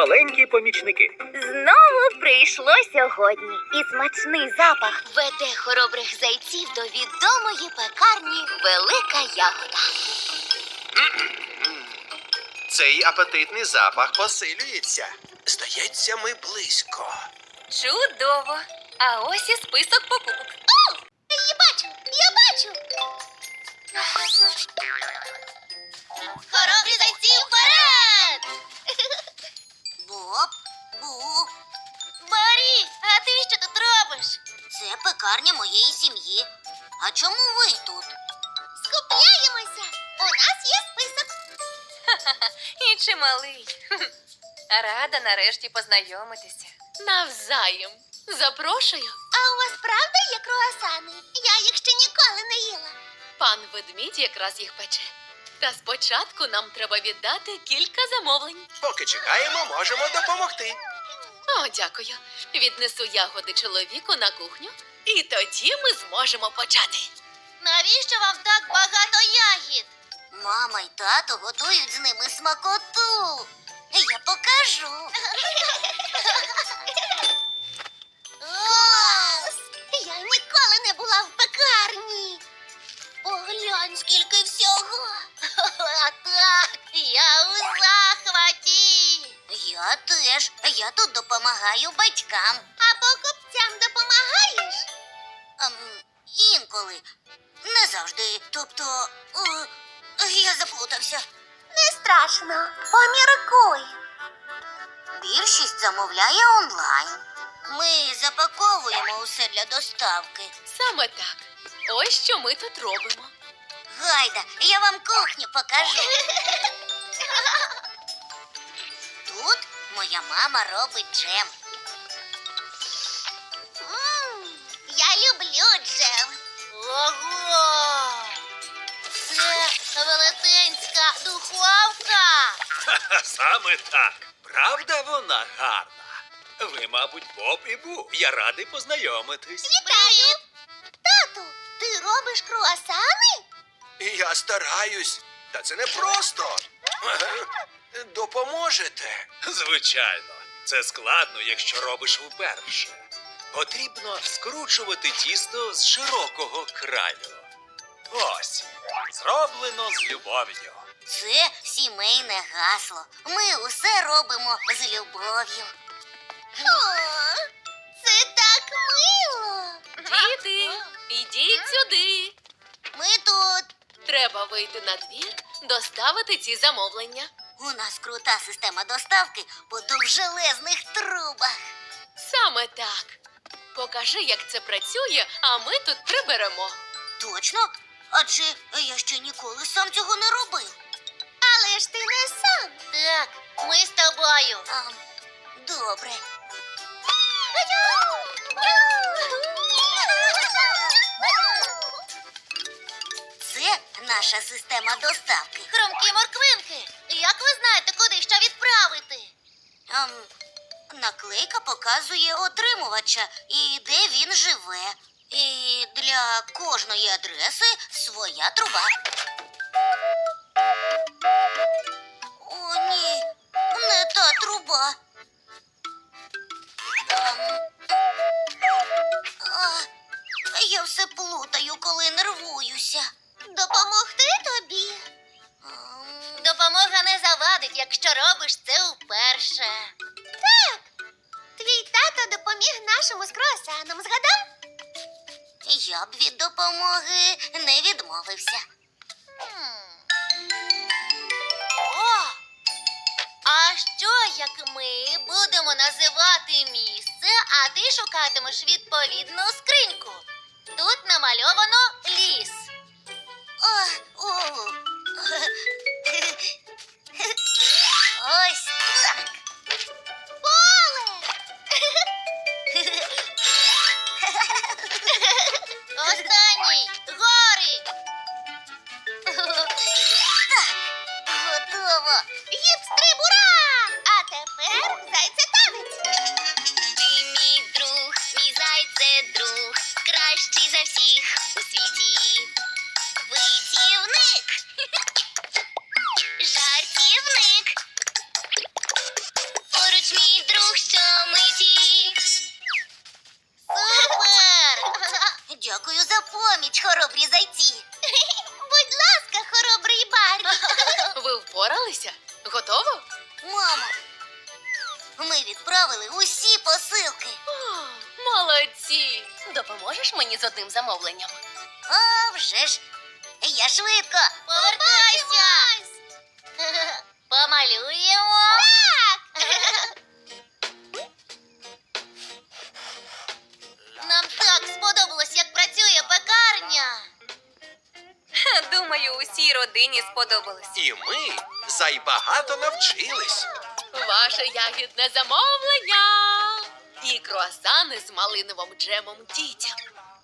маленькі помічники. Знову прийшло сьогодні, і смачний запах веде хоробрих зайців до відомої пекарні Велика Ягода. Цей апетитний запах посилюється. Здається, ми близько. Чудово! А ось і список покупок. О! Пекарня моєї сім'ї. А чому ви тут? Скупляємося! У нас є список. І чималий. Рада нарешті познайомитися. Навзаєм. Запрошую. А у вас правда є круасани? Я їх ще ніколи не їла. Пан ведмідь якраз їх пече. Та спочатку нам треба віддати кілька замовлень. Поки чекаємо, можемо допомогти. О, дякую. Віднесу ягоди чоловіку на кухню, і тоді ми зможемо почати. Навіщо вам так багато ягід? Мама й тато готують з ними смакоту. Я покажу. Клас! Я ніколи не була в пекарні. Поглянь, скільки всього. Так, я у захваті. Я теж. Я тут допомагаю батькам. А покупцям Не завжди. Тобто, о, я заплутався. Не страшно, поміркуй. Більшість замовляє онлайн. Ми запаковуємо усе для доставки. Саме так. Ось що ми тут робимо. Гайда, я вам кухню покажу. Тут моя мама робить джем. М, Я люблю джем. Ого! Це велетенська духовка. Саме так. Правда, вона гарна. Ви, мабуть, Боб і Бу. Я радий познайомитись. Вітаю! Тату, ти робиш круасани? І я стараюсь. Та це не просто. Допоможете. Звичайно, це складно, якщо робиш вперше. Потрібно скручувати тісто з широкого краю. Ось, зроблено з любов'ю. Це сімейне гасло. Ми усе робимо з любов'ю. О, це так мило. Діти, ідіть сюди. Ми тут. Треба вийти на двір, доставити ці замовлення. У нас крута система доставки по довжелезних трубах. Саме так. Покажи, як це працює, а ми тут приберемо. Точно? Адже я ще ніколи сам цього не робив. Але ж ти не сам. Так, ми з тобою. А, добре. Це наша система доставки. Хромкі морквинки. Як ви знаєте, куди що відправити? Ем, наклейка показує отримувача і де він живе. І для кожної адреси своя труба. О, ні, не та труба. Ем, а, я все плутаю, коли нервуюся. Допомогти тобі. Ем, Допомога не завадить, якщо робиш це вперше. Тато допоміг нашому з круасаном, згадав? я б від допомоги не відмовився. О! А що, як ми будемо називати місце, а ти шукатимеш відповідну скриньку? Тут намальовано ліс. О, о. Ось готово. Гіпстриб! А тепер зайцетанець. Ти мій друг, мій зайце друг, кращий за всіх у світі. Витівник, жартівник, наш мій друг щомиті. Супер! Дякую за поміч, хоробрі зайці. Будь ласка, хоробрий Барбі. Ви впоралися? Готово? Мамо, ми відправили усі посилки. О, молодці! Допоможеш мені з одним замовленням? А вже ж. Я швидко. Повертайся. Помалюємо. Родині сподобалось. І ми зайбагато навчились. Ваше ягідне замовлення. І круасани з малиновим джемом дітям.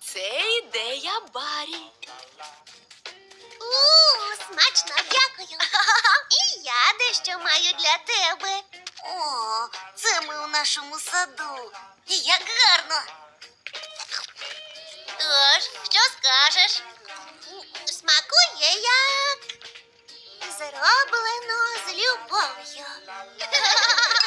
Це ідея Барі. У, смачно, дякую. І я дещо маю для тебе. О, це ми у нашому саду. Як гарно. Тож, що скажеш? Смакує як зроблено з любов'ю.